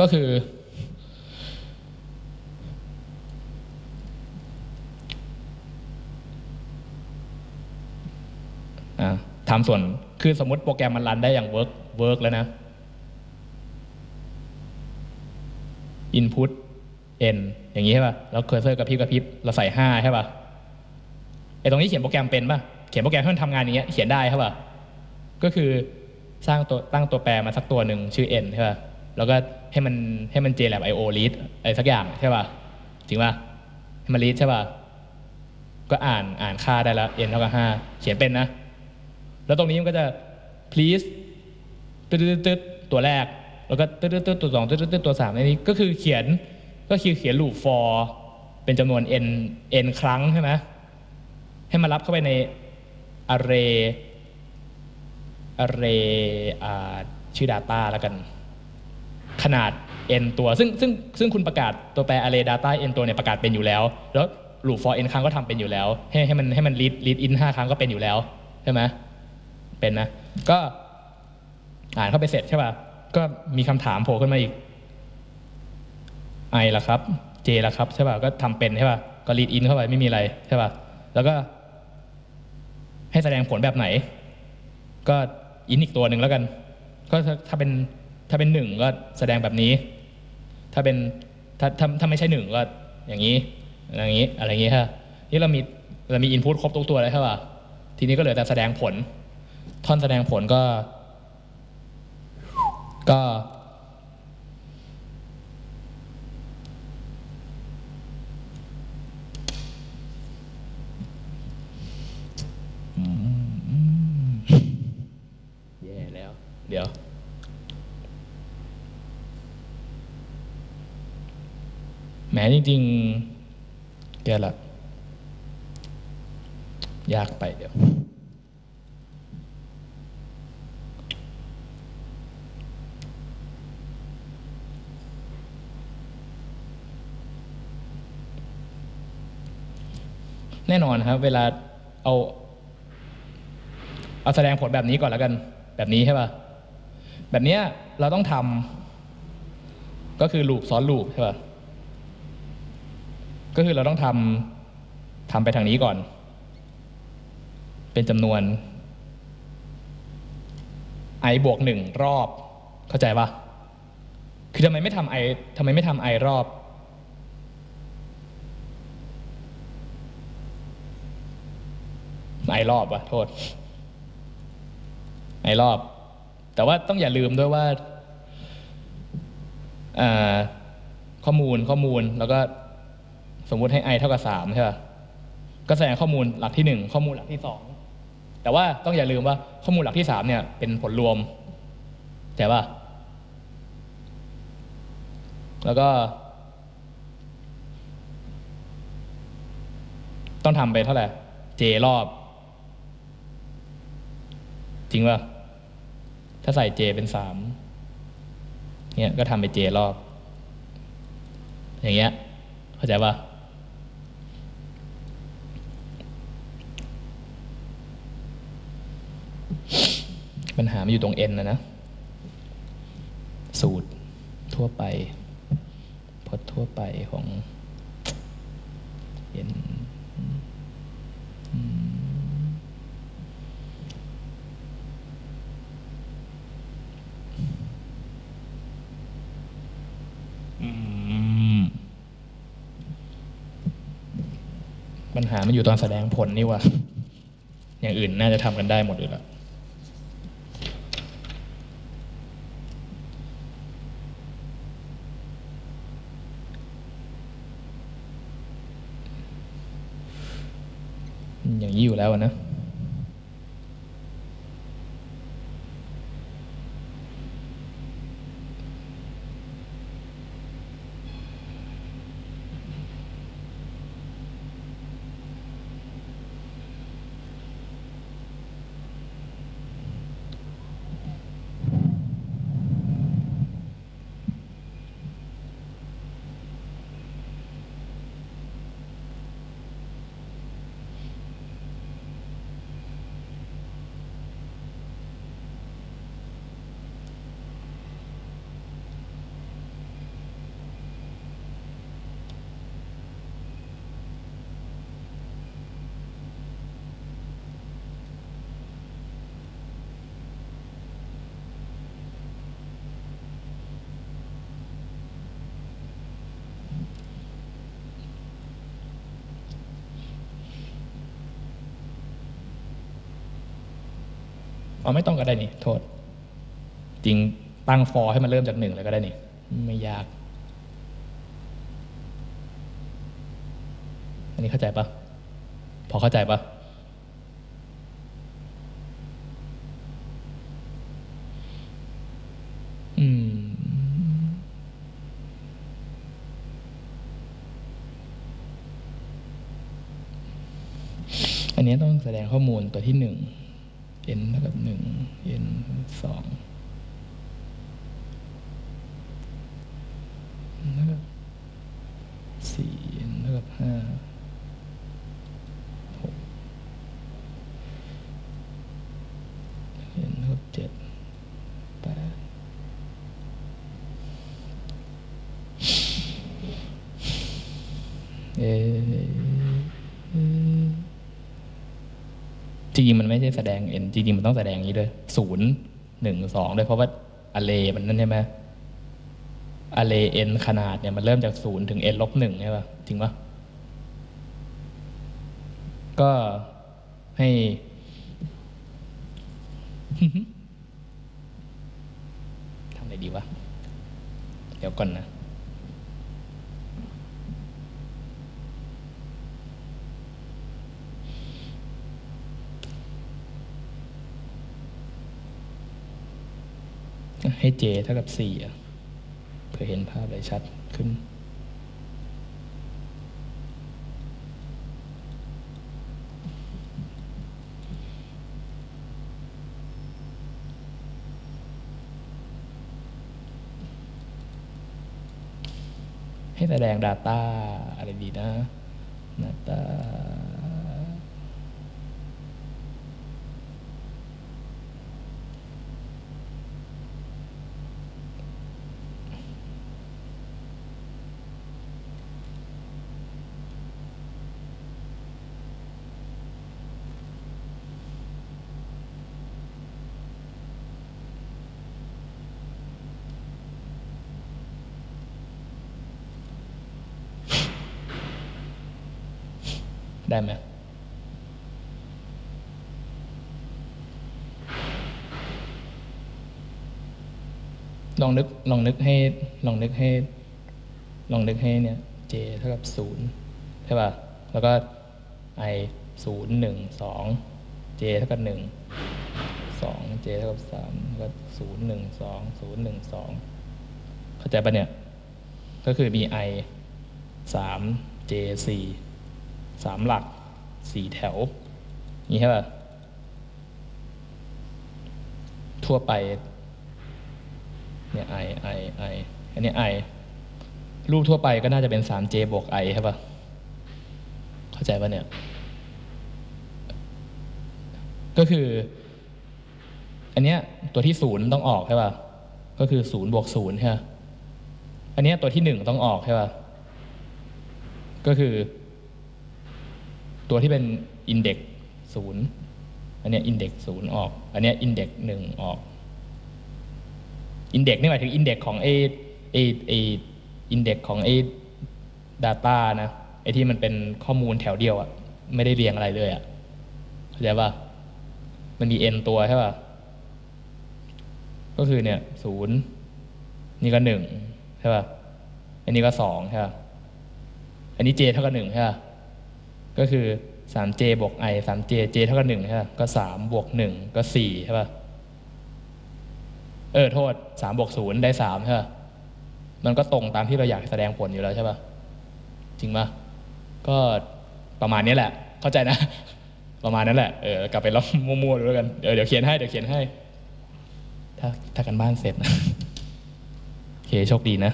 ก็คือ ทำส่วน คือสมมติโปรแกรมมันรันได้อย่างเวิร์กเวิร์กแล้วนะ input n อย่างนี้ใช่ป่ะ แล้วเคอร์เซอร์กระพริบกระพริบ เราใส่ห้าใช่ป่ะ ไอตรงนี้เขียนโปรแกรมเป็นป่ะ เขียนโปรแกรมให้มันทำงานอย่างเงี้ย เขียนได้ใช่ป่ะ ก็คือสร้างตัวตั้งตัวแปรมาสักตัวหนึ่งชื่อ n ใช่ป่ะ แล้วก็ให้มันให้มัน JLab IO read อะไรสักอย่างใช่ป่ะจริงป่ะให้มัน read ใช่ป่ะก็อ่านอ่านค่าได้แล้ว n เท่ากับห้าเขียนเป็นนะ แล้วตรงนี้มันก็จะ please ตึ๊ดตึ๊ดตึ๊ดตัวแรก แล้วก็ตึ๊ดตึ๊ดตึ๊ดตัวสองตึ๊ดตึ๊ดตึ๊ดตัวสามในนี้ก็คือเขียนก็คือเขียน loop for เป็นจำนวน n n ครั้งใช่ไหมให้มันรับเข้าไปใน array array ชื่อ data แล้วกัน ขนาด n ตัว ซึ่งซึ่งซึ่งคุณประกาศตัวแปร array data n ตัวเนี่ยประกาศเป็นอยู่แล้ว แล้ว loop for n ครั้งก็ทำเป็นอยู่แล้ว ให้ให้มันให้มัน read read in ห้าครั้งก็เป็นอยู่แล้ว ใช่ไหมเป็นนะ ก็อ่านเข้าไปเสร็จใช่ป่ะ ก็มีคำถามโผล่ขึ้นมาอีกไอล่ะครับเจล่ะครับใช่ป่ะ ก็ทำเป็นใช่ป่ะ ก็ read in เข้าไปไม่มีอะไรใช่ป่ะ แล้วก็ ให้แสดงผลแบบไหน ก็อินอีกตัวหนึ่งแล้วกัน ก็ถ้าถ้าเป็น ถ้าเป็นหนึ่งก็แสดงแบบนี้ ถ้าเป็นถ้าถ้าถ้าไม่ใช่หนึ่งก็อย่างนี้ อย่างนี้ อะไรอย่างนี้ฮะนี่เรามีเรามีอินพุตครบทุกตัวแล้วใช่ป่ะทีนี้ก็เหลือแต่แสดงผล ท่อนแสดงผลก็ ก็ แย่แล้ว เดี๋ยว แห มจริง ๆ แกละยากไปเดี๋ยว แน่นอนครับ เวลาเอา เอาแสดงผลแบบนี้ก่อนแล้วกัน แบบนี้ใช่ป่ะ แบบเนี้ยเราต้องทำก็คือลูปซ้อนลูปใช่ป่ะ ก็คือเราต้องทำทำไปทางนี้ก่อน เป็นจำนวน i บวกหนึ่งรอบ เข้าใจปะคือทำไมไม่ทำ i ทำไมไม่ทำ i รอบ i รอบวะโทษไอรอบ แต่ว่าต้องอย่าลืมด้วยว่าข้อมูลข้อมูลแล้วก็ สมมุติให้ i เท่ากับสามใช่ป่ะก็แสดงข้อมูลหลักที่หนึ่งข้อมูลหลักที่สองแต่ว่าต้องอย่าลืมว่าข้อมูลหลักที่สามเนี่ย เป็นผลรวมใช่ป่ะแล้วก็ ต้องทำไปเท่าไหร่ j รอบ จริงป่ะถ้าใส่ j เป็นสามเนี่ยก็ทำไป j รอบ อย่างเงี้ยเข้าใจป่ะ ปัญหามันอยู่ตรง n นะนะ สูตรทั่วไปพจน์ทั่วไปของ n อืมปัญหามันอยู่ตอนแสดงผลนี่วะอย่างอื่นน่าจะทำกันได้หมดอยู่แล้ว อย่างนี้อยู่แล้วนะ เอาไม่ต้องก็ได้นี่ โทษ จริงตั้งฟอร์ให้มันเริ่มจากหนึ่งเลยก็ได้นี่ ไม่ยาก อันนี้เข้าใจปะพอเข้าใจปะอืมอันนี้ต้องแสดงข้อมูลตัวที่หนึ่ง n เท่ากับหนึ่ง n สองเท่ากับสี่ n เท่ากับห้าหก n เท่ากับเจ็ดแปดเอ๊ะ จ ริงๆมันไม่ใช่แสดง n จริงๆมันต้องแสดงอย่างนี้ด้วยศูนย์หนึ่งสองด้วยเพราะว่าอเลมันนั่นใช่ไหมอเล n ขนาดเนี่ยมันเริ่มจากศูนย์ถึง n ลบหนึ่งใช่ป่ะจริงป่ะก็ให้ ทำอะไรดีวะ เดี๋ยวก่อนนะ ให้ j เท่ากับสี่เพื่อเห็นภาพได้ชัดขึ้น ให้แสดง Data อะไรดีนะ Data ได้ไหมลองนึกลองนึกให้ลองนึกให้ ลองนึกให้เนี่ย j เท่ากับศูนย์ใช่ป่ะ แล้วก็ i ศูนย์หนึ่งสอง j เท่ากับหนึ่งสอง j เท่ากับสามแล้วก็ศูนย์หนึ่งสองศูนย์หนึ่งสองเข้าใจปะเนี่ย ก็คือมี i สาม j สี่ สามหลักสี่แถว นี่ใช่ป่ะ ทั่วไป เนี่ย i i i อันนี้ i รูปทั่วไปก็น่าจะเป็น 3j บวก i ใช่ป่ะ เข้าใจป่ะเนี่ย ก็คือ อันเนี้ยตัวที่ศูนย์ต้องออกใช่ป่ะ ก็คือศูนย์บวกศูนย์ใช่ป่ะอันเนี้ยตัวที่หนึ่งต้องออกใช่ป่ะ ก็คือ ตัวที่เป็นอินเด็กศูนย์อันนี้อินเด็กศูนย์ออก อันนี้อินเด็กหนึ่งออกอินเด็กนี่หมายถึงอินเด็กของไอไอไออินเด็กของไอ Data นะไอที่มันเป็นข้อมูลแถวเดียวอะไม่ได้เรียงอะไรเลยอะเข้าใจป่ะมันมี n ตัวใช่ป่ะก็คือเนี่ยศูนย์นี่ก็หนึ่งใช่ป่ะอันนี้ก็สองใช่ป่ะอันนี้ j เท่ากับหนึ่งใช่ป่ะ ก็คือ 3j บวก i 3j j เท่ากับหนึ่งใช่ป่ะก็ 3 บวกหนึ่งก็สี่ใช่ป่ะเออโทษ 3 บวกศูนย์ได้สามใช่ป่ะมันก็ตรงตามที่เราอยากแสดงผลอยู่แล้วใช่ป่ะจริงป่ะก็ประมาณนี้แหละ เข้าใจนะ ประมาณนั้นแหละเออกลับไปลองมั่วๆดูแล้วกันเดี๋ยวเขียนให้เดี๋ยวเขียนให้ ถ้าถ้ากันบ้านเสร็จนะโอเคโชคดีนะ